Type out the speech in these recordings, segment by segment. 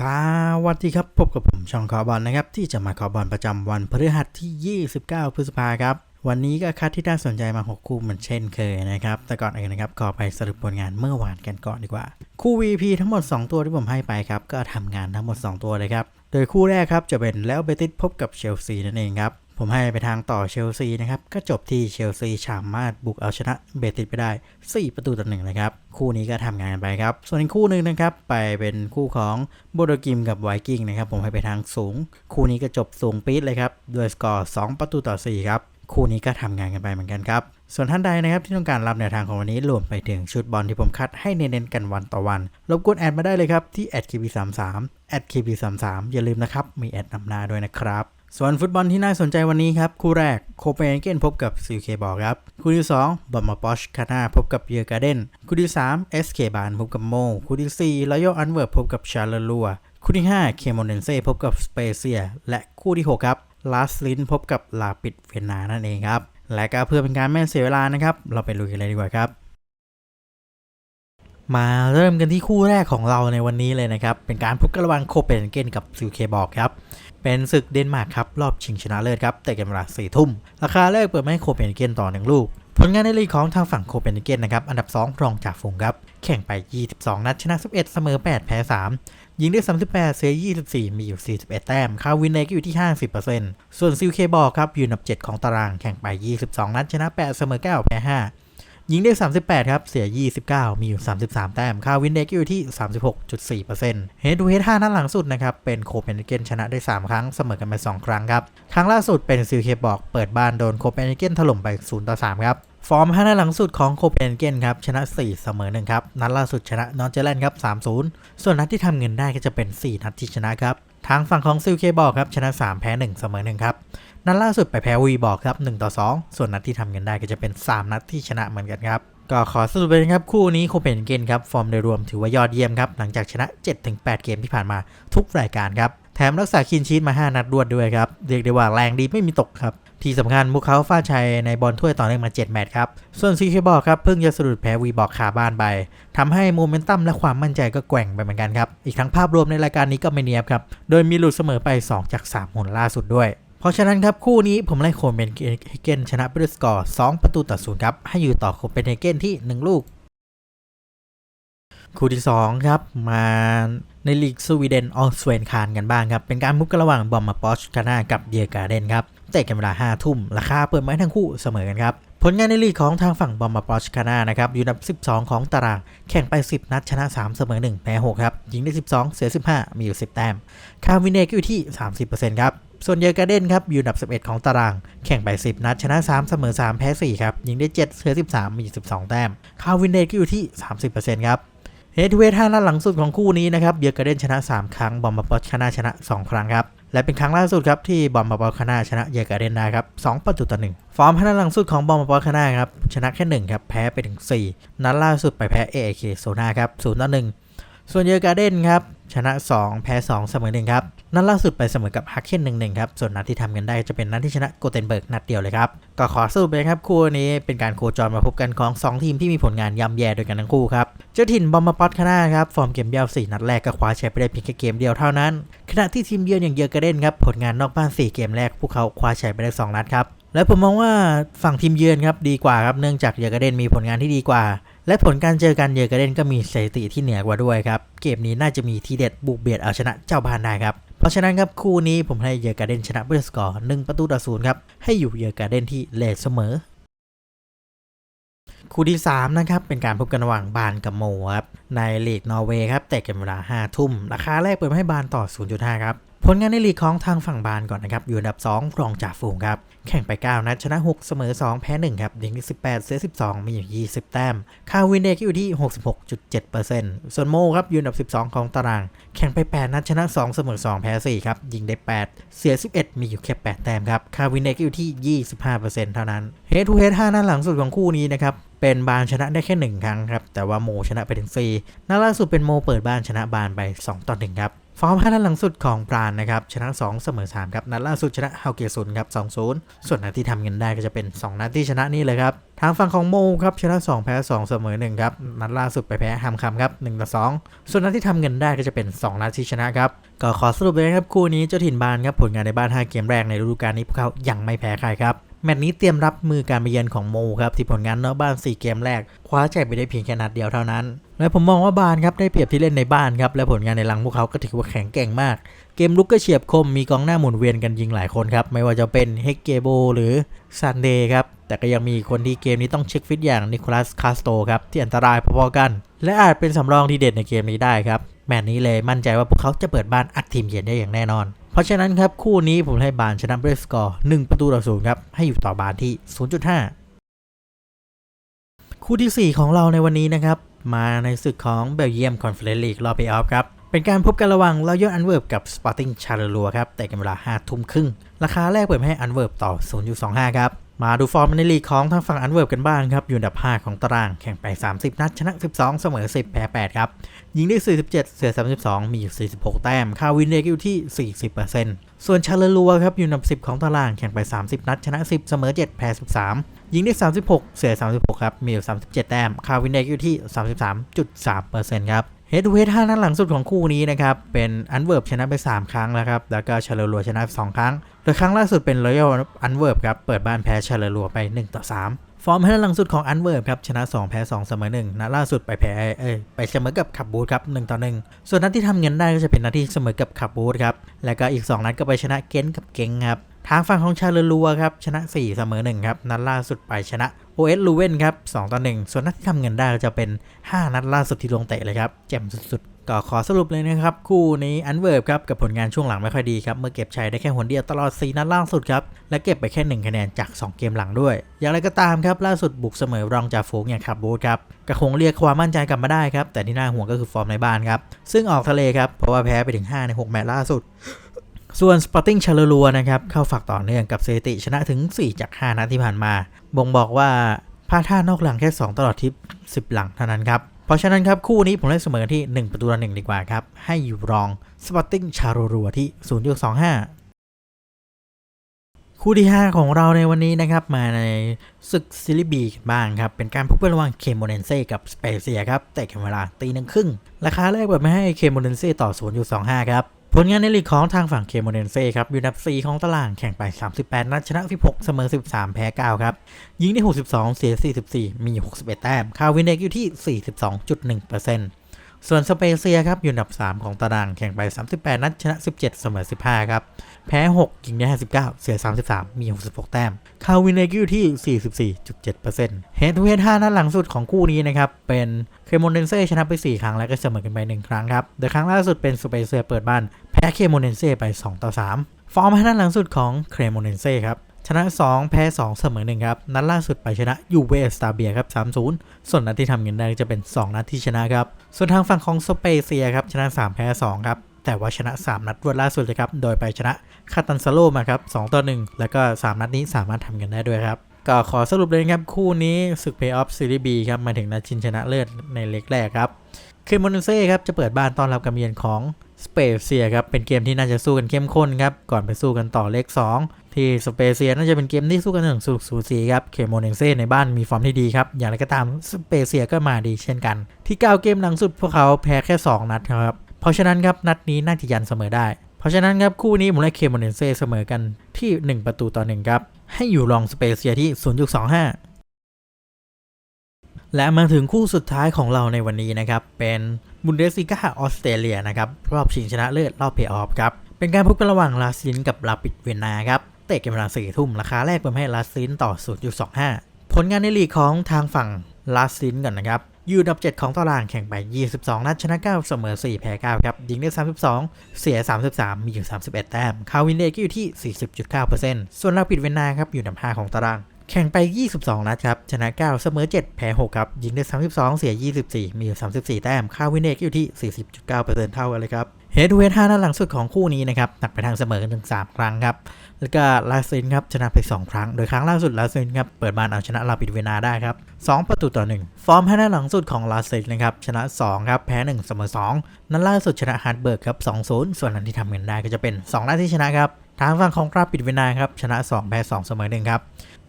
สวัสดีครับ พบกับผมช่องขอบอลนะครับ ที่จะมาขอบอลประจำวันพฤหัสที่ 29 พฤษภาครับ วันนี้ก็คัดที่น่าสนใจมา 6 คู่เหมือนเช่นเคยนะครับ แต่ก่อนอื่นนะครับขอไปสรุปผลงานเมื่อวานกันก่อนดีกว่า คู่ VP ทั้งหมด 2 ตัวที่ผมให้ไปครับ ก็ทำงานทั้งหมด 2 ตัวเลยครับ โดยคู่แรกครับจะเป็นแล้วเบติสพบกับเชลซีนั่นเองครับ ผมให้ไปทางต่อเชลซีนะครับ ก็จบที่เชลซีสามารถบุกเอาชนะเบติสไปได้ 4 ประตูต่อหนึ่งนะครับ คู่นี้ก็ทำงานกันไปครับ ส่วนอีกคู่หนึ่งนะครับ ไปเป็นคู่ของโบโดกิมกับไวกิ้งนะครับ ผมให้ไปทางสูง คู่นี้ก็จบสูงปี๊ดเลยครับด้วยสกอร์ 2 ประตูต่อ 4 ครับ คู่นี้ก็ทำงานกันไปเหมือนกันครับ ส่วนท่านใดนะครับที่ต้องการรับแนวทางของวันนี้รวมไปถึงชุดบอลที่ผมคัดให้เน้นๆกันวันต่อวันรบกวนแอดมาได้เลยครับที่แอด @kb33 @kb33 อย่าลืมนะครับมีแอดนำหน้าด้วยนะครับ ส่วนฟุตบอลที่น่าสนใจวันนี้ครับ คู่แรกโคเปนเฮเกนพบกับซิลเคบอลครับ คู่ที่2บอมมาปอชคานาพบกับเยอร์การ์เดนคู่ที่3เอสเคบานพบกับโม คู่ที่4รอยัลอันเวิร์พบกับชาร์ลลัวคู่ที่ 5 เคมอนเดนเซ่พบกับสเปเซีย และคู่ที่ 6 ครับลาสลินพบกับลาปิดเวียนนานั่นเองครับ และก็เพื่อเป็นการไม่เสียเวลานะครับ เราไปลุยกันเลยดีกว่าครับ มาเริ่มกันที่คู่แรกของเราในวันนี้เลยนะครับ เป็นการพบกันระหว่างโคเปนเฮเกนกับซิลเคบอกครับ เป็นศึกเดนมาร์กครับ รอบชิงชนะเลิศครับ แต่กันเวลา4ทุ่ม ราคาแรกเปิดมาให้โคเปนเฮเกนต่อหนึ่งลูก ผลงานในลีกของทางฝั่งโคเปนเฮเกนนะครับ อันดับ 2 รองจากฝูงครับ แข่งไป 22 นัดชนะ 11 เสมอ 8 แพ้ 3 ยิงได้ 38 เสีย 24 มีอยู่ 41 แต้ม ค่าวินเนก็อยู่ที่ 50%ส่วนซิลเคบอกครับอยู่อันดับ 7 ของตาราง แข่งไป 22 นัดชนะ 8 เสมอ 9 แพ้ 5 ยิงได้ 38 ครับ เสีย 29 มีอยู่ 33 แต้ม ค่าวินเด็กอยู่ที่ 36.4%เฮดทูเฮด5นัดหลังสุดนะครับ เป็นโคเปนเฮเกนชนะได้ 3 ครั้ง เสมอกันไป 2 ครั้งครับ ครั้งล่าสุดเป็นซิลเคบอกเปิดบ้านโดนโคเปนเฮเกนถล่มไป 0 ต่อ 3 ครับ ฟอร์ม5นัดหลังสุดของโคเปนเฮเกนครับ ชนะ 4 เสมอ 1 ครับ นัดล่าสุดชนะนอร์เจแลนด์ครับ 3-0 ส่วนนัดที่ทำเงินได้ก็จะเป็น 4 นัดที่ชนะครับ ทางฝั่งของซิลเคบอกครับ ชนะ 3 แพ้ 1 เสมอ 1 ครับ นัดล่าสุดไปแพ้วีบอกครับ1ต่อ 2 ส่วนนัดที่ทำเงินได้ก็จะเป็น 3 นัดที่ชนะเหมือนกันครับ ก็ขอสรุปเลยครับคู่นี้โคเปนเกนครับฟอร์มโดยรวมถือว่ายอดเยี่ยมครับหลังจากชนะ 7-8 เกมที่ผ่านมาทุกรายการครับแถมรักษาคินชีตมา 5 นัดรวดด้วยครับ เรียกได้ว่าแรงดีไม่มีตกครับ ที่สำคัญมุกเขาฟาดชัยในบอลถ้วยต่อเนื่องมา 7 แมตช์ครับ ส่วนซีเคบอกครับ เพิ่งจะสะดุดแพ้วีบอกคาบ้านไปทำให้โมเมนตัมและความมั่นใจก็แกว่งไปเหมือนกันครับ อีกทั้งภาพรวมในรายการนี้ก็ไม่เนียบครับ โดยมีหลุดเสมอไป 2 จาก 3หนล่าสุดด้วย เพราะฉะนั้นครับคู่นี้ผมไล่โคเปนเฮเกนชนะไปด้วยสกอร์2ประตูต่อศูนย์ครับ ให้อยู่ต่อโคเปนเฮเกนที่ 1 ลูก คู่ที่ 2 ครับ มาในลีกสวีเดนออสเวนคานกันบ้างครับ เป็นการมุกกันระหว่างบอมมาปอชคานากับเดียการ์เดนครับเตะกันเวลา5ทุ่ม ราคาเปิดไม้ทั้งคู่เสมอกันครับผลงานในลีกของทางฝั่งบอมมาปอชคานานะครับอยู่อันดับ 12 ของตาราง แข่งไป 10 นัดชนะ 3 เสมอ 1 แพ้ 6 ครับ ยิงได้ 12 เสีย 15 มีอยู่ 10 แต้ม คาวินเนก็อยู่ที่ 30%ครับ ส่วนเยอร์การ์เดนครับอยู่อันดับ 11 ของตาราง แข่งไป 10 นัด ชนะ 3 เสมอ 3 แพ้ 4 ครับยิงได้ 7 เสีย 13 มี 12 แต้มค่าวินเนก็อยู่ที่ 30%ครับเฮดทูเฮด5นัดหลังสุดของคู่นี้นะครับเยอร์การ์เดนชนะ 3 ครั้ง บอมบาปอชคานาชนะ 2 ครั้งครับและเป็นครั้งล่าสุดครับที่บอมบาปอชคานาชนะเยอร์การ์เดนได้ครับ2ประตูต่อ1ฟอร์ม5นัดหลังสุดของบอมบาปอชคานาครับชนะแค่1ครับแพ้ไปถึง 4 นัดล่าสุดไปแพ้ AAK โซนาครับ0ต่อ1ส่วนเยอร์การ์เดนครับชนะ 2 แพ้ 2 เสมอ1ครับ นัดล่าสุดไปเสมอกับฮักเคน1 1ครับ ส่วนนัดที่ทำกันได้จะเป็นนัดที่ชนะโกเทนเบิร์กนัดเดียวเลยครับ ก็ขอสรุปเลยครับคู่นี้เป็นการโคจรมาพบกันของ 2 ทีมที่มีผลงานย่ำแย่ด้วยกันทั้งคู่ครับ เจ้าถิ่นบอมมาปอตคานาครับ ฟอร์มเกมเบี้ยว4นัดแรกก็คว้าแชมป์ไปได้เพียงแค่เกมเดียวเท่านั้น ขณะที่ทีมเยือนอย่างเยอร์กเดนครับผลงานนอกบ้าน 4 เกมแรกพวกเขาคว้าแชมป์ไปได้ 2 นัดครับและผมมองว่าฝั่งทีมเยือนครับดีกว่าครับเนื่องจากเยอร์กเดนมีผลงานที่ดีกว่า และผลการเจอกันเยอร์กร์เดนก็มีสถิติที่เหนือกว่าด้วยครับ เกมนี้น่าจะมีทีเด็ดบุกเบียดเอาชนะเจ้าบ้านได้ครับ เพราะฉะนั้นครับคู่นี้ผมให้เยอร์กร์เดนชนะด้วยสกอร์1ประตูต่อศูนย์ครับ ให้อยู่เยอร์กร์เดนที่เลทเสมอ คู่ที่ 3 นะครับ เป็นการพบกันระหว่างบานกับโมครับในลีกนอร์เวย์ครับเตะกันเวลา5ทุ่มราคาแรกเปิดให้บานต่อ 0.5 ครับ ผลงานในลีกของทางฝั่งบานก่อนนะครับ อยู่อันดับ 2 รองจากฝูงครับ แข่งไป 9 นัดชนะ 6 เสมอ 2 แพ้ 1 ครับยิงที่ 18 เสีย 12 มีอยู่ 20 แต้มค่าวินเดกอยู่ที่ 66.7%ส่วนโมครับอยู่อันดับ 12 ของตาราง แข่งไป 8 นัดชนะ 2 เสมอ 2 แพ้ 4 ครับ ยิงได้ 8 เสีย 11 มีอยู่แค่ 8 แต้มครับค่าวินเดกอยู่ที่ 25%เท่านั้นเฮดทูเฮด5นัดหลังสุดของคู่นี้นะครับเป็นบานชนะได้แค่ 1 ครั้งครับ แต่ว่าโมชนะไปถึง4นัดล่าสุดเป็นโมเปิดบ้านชนะบานไป 2 ต่อ1ครับ ฟอร์ม5นัดหลังสุดของปราณนะครับชนะ 2 เสมอ3ครับนัดล่าสุดชนะเฮาเกียซุนย์ครับ2-0ส่วนนัดที่ทำเงินได้ก็จะเป็น 2 นัดที่ชนะนี่เลยครับทางฝั่งของโมครับชนะ 2 แพ้ 2 เสมอ1ครับนัดล่าสุดไปแพ้ฮัมคำครับ1ต่อ2ส่วนนัดที่ทำเงินได้ก็จะเป็น 2 นัดที่ชนะครับก็ขอสรุปเลยนะครับคู่นี้เจ้าถิ่นบานครับผลงานในบ้าน 5 เกมแรกในฤดูกาลนี้พวกเขายังไม่แพ้ใครครับแมตช์นี้เตรียมรับมือการไปเยือนของโมครับที่ผลงานนอกบ้าน 4 เกมแรก คว้าใจไปได้เพียงแค่นัดเดียวเท่านั้น และผมมองว่าบานครับได้เปรียบที่เล่นในบ้านครับและผลงานในหลังพวกเขาก็ถือว่าแข็งแกร่งมาก เกมลุกก็เฉียบคมมีกองหน้าหมุนเวียนกันยิงหลายคนครับ ไม่ว่าจะเป็นเฮกเกโบหรือซันเดย์ครับ แต่ก็ยังมีคนที่เกมนี้ต้องเช็คฟิตอย่างนิโคลัสคาสโตครับ ที่อันตรายพอๆกัน และอาจเป็นสำรองที่เด่นในเกมนี้ได้ครับแมตช์นี้เลยมั่นใจว่าพวกเขาจะเปิดบ้านอัดทีมเยือนได้อย่างแน่นอน เพราะฉะนั้นครับคู่นี้ผมให้บานชนะด้วยสกอร์1ประตูต่อศูนย์ครับให้อยู่ต่อบานที่ 0.5 คู่ทีสี่4 ของเราในวันนี้นะครับ มาในศึกของเบลเยียมคอนเฟอเรนซ์ลีกรอบเพย์ออฟครับ เป็นการพบกันระหว่างรอยัลอันเวิร์บกับสปอร์ติ้งชาร์ลัวครับ แต่กันเวลา5ทุ่มครึ่ง ราคาแรกเปิดให้อันเวิร์บต่อ 0.25 ครับ มาดูฟอร์มในลีกของทางฝั่งอันเวิร์บกันบ้างครับ อยู่อันดับ 5 ของตาราง แข่งไป 30 นัด ชนะ 12 เสมอ 10 แพ้ 8 ครับ ยิงได้ 47 เสีย 32 มีอยู่ 46 แต้ม ค่าวินเดกอยู่ที่ 40%ส่วนชาเลลัวครับ อยู่อันดับ 10 ของตาราง แข่งไป 30 นัด ชนะ 10 เสมอ 7 แพ้ 13 ยิงได้ 36 เสีย 36 ครับ มีอยู่ 37 แต้ม คาวินเดกอยู่ที่ 33.3%ครับเฮดทูเฮด5นัดหลังสุดของคู่นี้นะครับ เป็นอันเวิร์บชนะไป 3 ครั้งแล้วครับ แล้วก็ชาเลลัวชนะ 2 ครั้ง โดยครั้งล่าสุดเป็นรอยัลอันเวิร์บครับ เปิดบ้านแพ้ชาเลลัวไป 1 ต่อ 3 ฟอร์มให้นัดหลังสุดของอันเวิร์บครับ ชนะ 2 แพ้ 2 เสมอ1นัดล่าสุดไปแพ้เอ้ยไปเสมอกับขับบูธครับ1ต่อ 1 ส่วนนัดที่ทำเงินได้ก็จะเป็นนัดที่เสมอกับขับบูธครับ แล้วก็อีก 2 นัดก็ไปชนะเก้นกับเก้งครับางฝั่งของชาเลลัวครับชนะ 4 เสมอ1ครับนัดล่าสุดไปชนะ OS ลูเว่นครับ2ต่อ1ส่วนนัดที่ทำเงินได้ก็จะเป็น 5 นัดล่าสุดที่ลงเตะเลยครับแจ่มสุดๆ ก็ขอสรุปเลยนะครับ คู่นี้อันเวิร์บครับกับผลงานช่วงหลังไม่ค่อยดีครับ เมื่อเก็บชัยได้แค่หนเดียวตลอด 4 นัดล่าสุดครับ และเก็บไปแค่ 1 คะแนนจาก 2 เกมหลังด้วย อย่างไรก็ตามครับล่าสุดบุกเสมอรองจ่าฝูงอย่างขับบูธครับก็คงเรียกความมั่นใจกลับมาได้ครับแต่ที่น่าห่วงก็คือฟอร์มในบ้านครับซึ่งออกทะเลครับเพราะว่าแพ้ไปถึง 5 ใน 6 แมตช์ล่าสุด ส่วน Sporting ชาลลัวนะครับเข้าฝักต่อเนื่องกับสถิติชนะถึง 4 จาก 5 นัดที่ผ่านมา บ่งบอกว่าพลาดท่านอกหลังแค่ 2 ตลอดทิป10 หลังเท่านั้นครับ เพราะฉะนั้นครับ คู่นี้ผมให้เสมอที่ 1 ประตูต่อ1ดีกว่าครับ ให้อยู่รอง Sporting ชาลลัวที่0.25คู่ที่ 5 ของเราในวันนี้นะครับมาในศึกซิลิบีกันบ้างครับ เป็นการพบกันระหว่างเคมโมเนนเซ่กับสเปเซียครับแต่กันเวลาตีหนึ่งครึ่ง ราคาแรกเปิดไม่ให้เคมโมเนนเซ่ต่อ 0.25 ครับ ผลงานในลีกของทางฝั่งเคมโมเนนเซ่ครับอยู่อันดับ 4 ของตารางแข่งไป 38 นัดชนะ 16 เสมอ 13 แพ้ 9 ครับ ยิงได้ 62 เสีย 44 มี 61 แต้มคาวินเด็กอยู่ที่ 42.1%ส่วนสเปเซียครับอยู่อันดับ 3 ของตารางแข่งไป 38 นัดชนะ 17 เสมอ 15 ครับ แพ้ 6 ยิงได้ 59 เสีย 33 มี 66 แต้ม คาวินเนกิอยู่ที่ 44.7%เฮดทูเฮด5นัดหลังสุดของคู่นี้นะครับ เป็นเคมอนเดนเซ่ชนะไป 4 ครั้งแล้วก็เสมอกันไป 1 ครั้งครับโดยครั้งล่าสุดเป็นสเปเซียเปิดบ้าน แพ้เคมอนเดนเซ่ไป 2 ต่อ 3 ฟอร์ม5นัดหลังสุดของเคมอนเดนเซ่ครับชนะ 2 แพ้ 2 เสมอ1ครับ นัดล่าสุดไปชนะยูเวสตาเบียครับ 3-0 ส่วนนัดที่ทำเงินได้จะเป็น 2 นัดที่ชนะครับ ส่วนทางฝั่งของสเปเซียครับ ชนะ 3 แพ้ 2 ครับ แต่ว่าชนะ 3 นัดรวดล่าสุดเลยครับ โดยไปชนะคาตันซาโลมาครับ2ต่อ1แล้วก็ 3 นัดนี้สามารถทำกันได้ด้วยครับ ก็ขอสรุปเลยครับคู่นี้ศึกเพย์ออฟซีรีส์บีครับมาถึงนัดชิงชนะเลิศในเล็กแรกครับเคมอนเซ่ครับจะเปิดบ้านต้อนรับการเยือนของสเปเซียครับเป็นเกมที่น่าจะสู้กันเข้มข้นครับก่อนไปสู้กันต่อเลข 2 ที่สเปเซียน่าจะเป็นเกมที่สู้กันอย่งสุสูสีครับเคมอนเซ่ในบ้านมีฟอร์มที่ดีครับอย่างไรก็ตามสเปเซียก็มาดีเช่นกัน ที่ 9 เกมหลังสุดพวกเขาแพ้แค่ 2 นัดครับ เพราะฉะนั้นครับนัดนี้น่าจะยันเสมอได้ เพราะฉะนั้นครับคู่นี้ผมให้เคมอนเซ่เสมอกันที่ 1 ประตูต่อ1ครับ ให้อยู่รองสเปเซียที่ 0.25 และมาถึงคู่สุดท้ายของเราในวันนี้นะครับเป็นบุนเดสิก้าออสเตรเลียนะครับรอบชิงชนะเลิศรอบเพย์ออฟครับเป็นการพบกันระหว่างลาซินกับลาปิดเวียนนาครับเตะกันเวลาสี่ทุ่มราคาแรกเปิดให้ลาซินต่อ 0.25 ผลงานในลีกของทางฝั่งลาซินก่อนนะครับ อยู่อันดับ 7 ของตารางแข่งไป 22 นัดชนะ 9 เสมอ 4 แพ้ 9 ครับ ยิงได้ 32 เสีย 33 มีอยู่ 31 แต้ม คาวินเดก็อยู่ที่ 40.9%ส่วนลาปิดเวนนาครับ อยู่อันดับ 5 ของตาราง แข่งไป 22 นัดครับ ชนะ 9 เสมอ 7 แพ้ 6 ครับ ยิงได้ 32 เสีย 24 มีอยู่ 34 แต้ม คาวินเดก็อยู่ที่ 40.9%เท่ากันเลยครับ เฮดเฮดห้านัดหลังสุดของคู่นี้นะครับหนักไปทางเสมอกันถึง3ครั้งครับ แล้วก็ลาซินครับชนะไป 2 ครั้ง โดยครั้งล่าสุดลาซินครับเปิดบ้านเอาชนะลาปิดเวนาได้ครับ2ประตูต่อ 1 ฟอร์มห้านัดหลังสุดของลาซินนะครับชนะ2ครับแพ้1เสมอ2นัดล่าสุดชนะฮาร์ดเบิร์กครับ2-0 ส่วนนัดที่ทำเงินได้ก็จะเป็น2นัดที่ชนะครับทางฝั่งของลาปิดเวนาครับชนะ 2 แพ้ 2 เสมอ1ครับ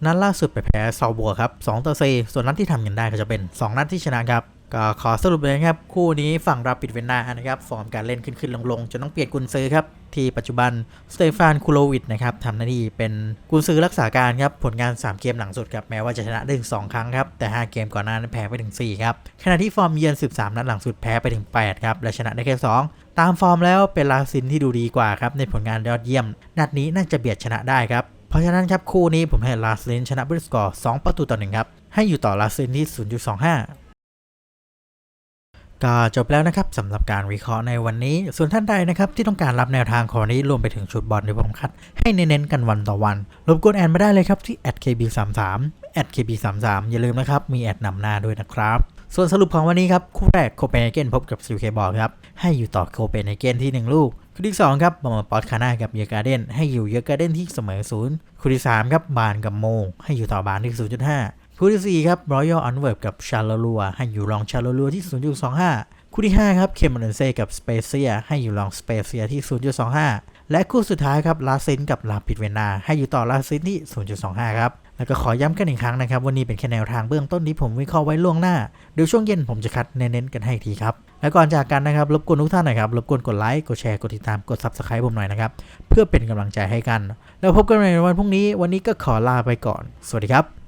นัดล่าสุดไปแพ้ซอบัวครับ2ต่อ4ส่วนนัดที่ทำเงินได้ก็จะเป็น 2 นัดที่ชนะครับ ก็ขอสรุปเลยนะครับ คู่นี้ฝั่งรับปิดเวนนานะครับ ฟอร์มการเล่นขึ้นขึ้นลงลงจนต้องเปลี่ยนกุนซือครับ ที่ปัจจุบันสเตฟานคูโลวิดนะครับทำหน้าที่เป็นกุนซือรักษาการครับ ผลงาน 3 เกมหลังสุดครับแม้ว่าจะชนะได้ถึง2ครั้งครับ แต่ 5 เกมก่อนหน้านั้นแพ้ไปถึง 4 ครับขณะที่ฟอร์มเยือน 13 นัดหลังสุดแพ้ไปถึง 8 ครับและชนะได้แค่ 2 ตามฟอร์มแล้วเป็นลาซินที่ดูดีกว่าครับในผลงานยอดเยี่ยม นัดนี้น่าจะเบียดชนะได้ครับเพราะฉะนั้นครับคู่นี้ผมให้ลาซินชนะบริสกอร์2ประตูต่อหนึ่งครับให้อยู่ต่อลาซินที่ 0.25 ก็จบแล้วนะครับสำหรับการวิเคราะห์ในวันนี้ ส่วนท่านใดนะครับที่ต้องการรับแนวทางของนี้รวมไปถึงชุดบอลที่ผมคัด ให้เน้นๆกันวันต่อวัน รบกวนแอนมาได้เลยครับที่ @kb33 @kb33 อย่าลืมนะครับ มีแอดนำหน้าด้วยนะครับ ส่วนสรุปของวันนี้ครับคู่แรกโคเปนเฮเกนพบกับซิลเคบอลครับให้อยู่ต่อโคเปนเฮเกนที่ 1 ลูกคู่ที่2ครับบอมปอตคาน่ากับเยอการ์เดนให้อยู่เยอการ์เดนที่เสมอศูนย์คู่ที่3ครับบานกับโมงให้อยู่ต่อบานที่0.5 คู่ที่ 4 ครับรอยัลอันเวิร์บกับชาลลัวให้อยู่รองชาลลัวที่ 0.25 คู่ที่ 5 ครับเคมอนเซ่กับสเปเซียให้อยู่รองสเปเซียที่ 0.25 และคู่สุดท้ายครับลาซินกับลาปิดเวนา ให้อยู่ต่อลาซินที่ 0.25 ครับ แล้วก็ขอย้ำกันอีกครั้งนะครับวันนี้เป็นแค่แนวทางเบื้องต้นที่ผมวิเคราะห์ไว้ล่วงหน้า เดี๋ยวช่วงเย็นผมจะคัดเน้นๆกันให้อีกทีครับแล้วก่อนจากกันนะครับรบกวนทุกท่านหน่อยครับรบกวนกดไลค์กดแชร์กดติดตามกด subscribe ผมหน่อยนะครับเพื่อเป็นกำลังใจให้กัน แล้วพบกันใหม่ในวันพรุ่งนี้ วันนี้ก็ขอลาไปก่อน สวัสดีครับ